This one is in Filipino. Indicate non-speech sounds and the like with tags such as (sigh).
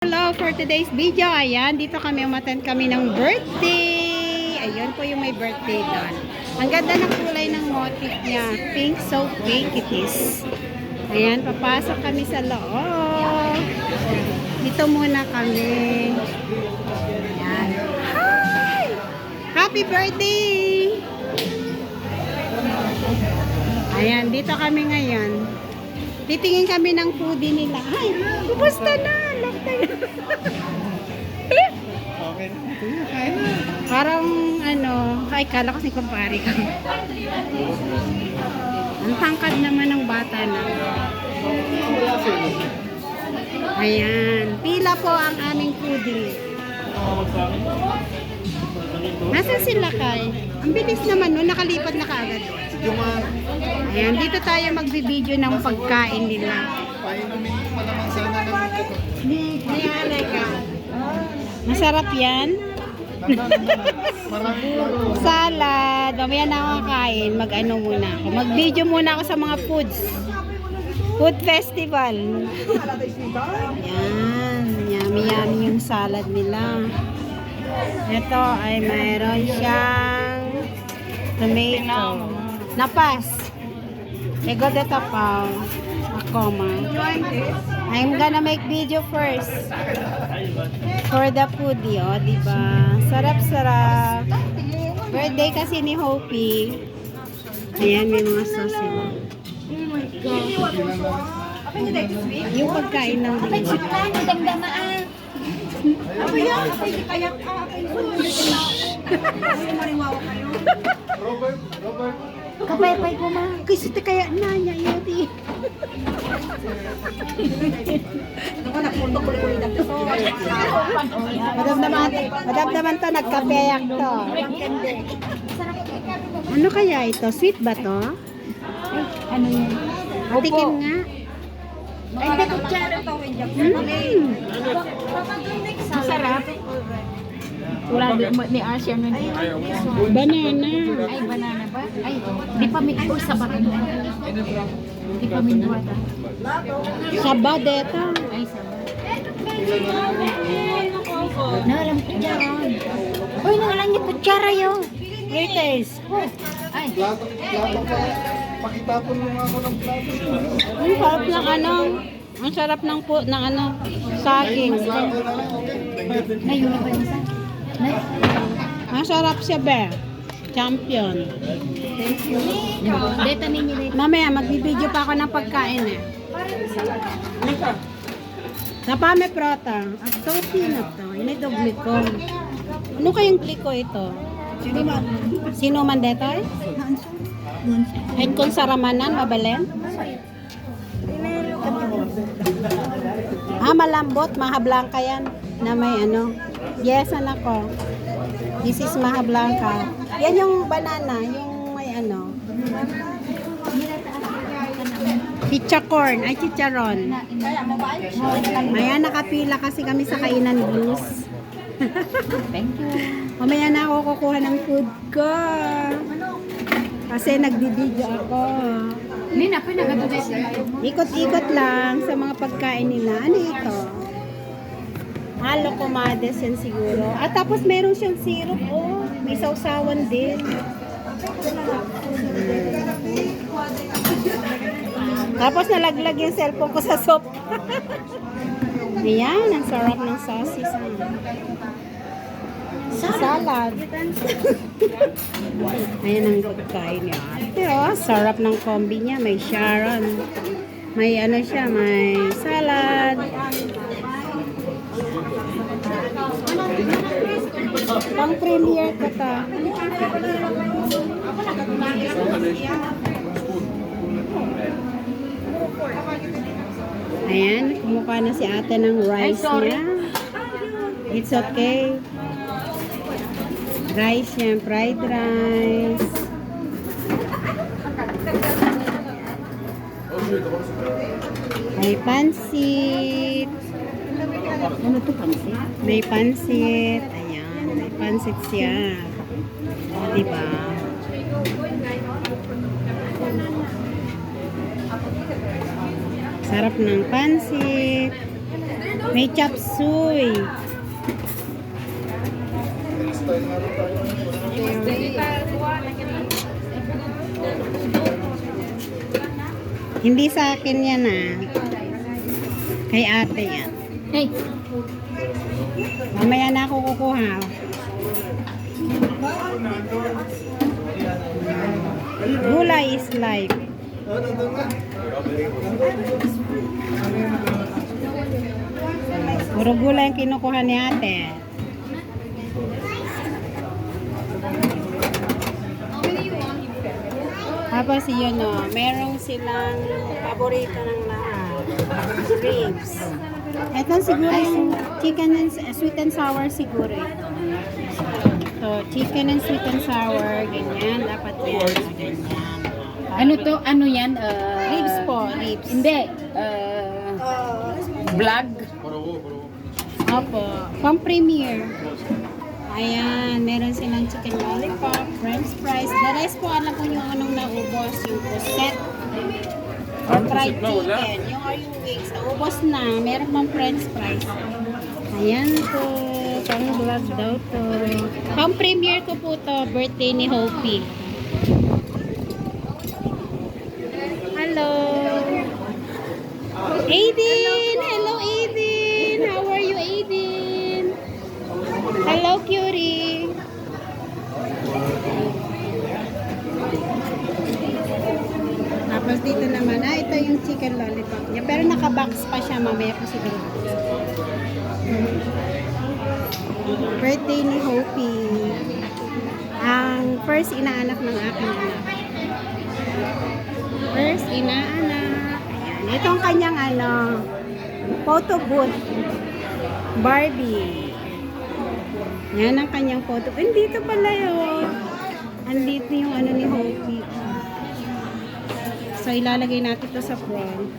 Hello for today's video. Ayan, dito kami umattend kami ng birthday. Ayun po yung may birthday doon. Ang ganda ng kulay ng motif niya. Pink, so pink it is. Ayan, papasok kami sa loob. Dito muna kami. Ayan. Hi! Happy birthday! Ayan, dito kami ngayon. Titingin kami ng foodie nila. Ay, kumusta na? Parang ano, ay kala ko si kumpare ka. Ang tangkad naman ng bata na. Ayan, pila po ang aming foodie. Nasaan sila kay? Ang bilis naman no, nakalipat na kaagad. Ayan, dito tayo magbibideo ng pagkain nila. painumin. Masarap yan. Salad. Mamaya na ako kakain. Mag-ano muna ako. Mag-video muna ako sa mga foods. Food festival. Yan. Yummy yummy yung salad nila. Ito ay mayroon siyang tomato. Napas. Ego de tapaw. Ako ma. I'm gonna make video first. For the food, yo, di ba? Sarap-sarap. Birthday kasi ni Hopi. Ayan, may mga sauce sila. Yung pagkain ng dito. Robert, Robert. Kapay-pay ko ma. Kasi ti kaya na niya yun. di. Madam naman, madam naman to, nagkapeyak to. Ano kaya ito? Sweet ba to? Ano yun? Tikim nga. Ay, hindi ko tsara to. Din mo ni Asya nun. Ay, Banana. banana ba? Ay, di pa may or sa bakan mo. Di pa may duwata. Sabadeta. Ay, sa Nalang kutsara. Uy, nalang niya kutsara yun. Greatest. Ay. Pakitapon mo nga ako ng plato. Ang sarap ng ano. Ang sarap ng po, ng ano, saging. Ngayon na ba yung isa? Nay, Ang sarap siya, be. Champion. data ninyo dito. Mamaya, magbibideo pa ako ng pagkain eh. Napame prota. At to, na to. Ini do gliko. Ano kayang gliko ito? Sino man? Sino man dito eh? Ay kung saramanan, mabalen? Ah, malambot, mahablangka yan. Na may ano. Yes, anak ko. This is maha blanca. Yan yung banana, yung may ano. Pizza corn, ay chicharon. Ayan, nakapila kasi kami sa kainan blues. Thank you. Mamaya na ako kukuha ng food ko. Kasi nagbibideo ako. Nina, pinagaduday sila. Ikot-ikot lang sa mga pagkain nila. Ano ito? Halo kumades yan siguro. At tapos meron siyang syrup. Oh, may sausawan din. Tapos nalaglag yung cellphone ko sa soup. (laughs) Ayan, ang sarap ng sauces. ah. Salad. (laughs) Ayan ang pagkain niya. Ate, oh, sarap ng kombi niya. May Sharon. May ano siya, may salad. Pang premier ko ta. Ayan, kumukuha na si ate ng rice niya. It's okay. Rice yan, fried rice. May pansit. Ano to, pansin? May pansit. Ayan, pansit siya. O, diba? Sarap ng pansit. May chop suey. Hindi sa akin yan ah. Kay ate yan. Hey, Mamaya na ako kukuha. Gulay is life. Oh. Puro gulay ang kinukuha ni ate. Tapos yun o, merong silang paborito ng lahat. Ribs. Ito siguro yung chicken and sweet and sour siguro ito. So, chicken and sweet and sour, ganyan. Dapat yan. Ganyan. ano to? Ano yan? Uh, Ribs po, ribs. Hindi. Uh, vlog? Opo. Pang premier. Ayan, meron silang chicken lollipop, french fries. The rest po, alam ko yung anong naubos. Yung puset. Ang fried chicken. Yung are you. Ubos na. Meron pang french fries. Ayan po. Pang vlog daw to. Pang premiere ko po to. Birthday ni Hopi. Hello. 80! Chicken lollipop niya. Pero naka-box pa siya, mamaya ko siguro. Birthday ni Hopi. Ang first inaanak ng aking anak. First inaanak. Ayan. Ito ang kanyang ano, photo booth. Barbie. Yan ang kanyang photo. Andito pala yun. Andito yung ano ni Hopi. So, ilalagay natin to sa front.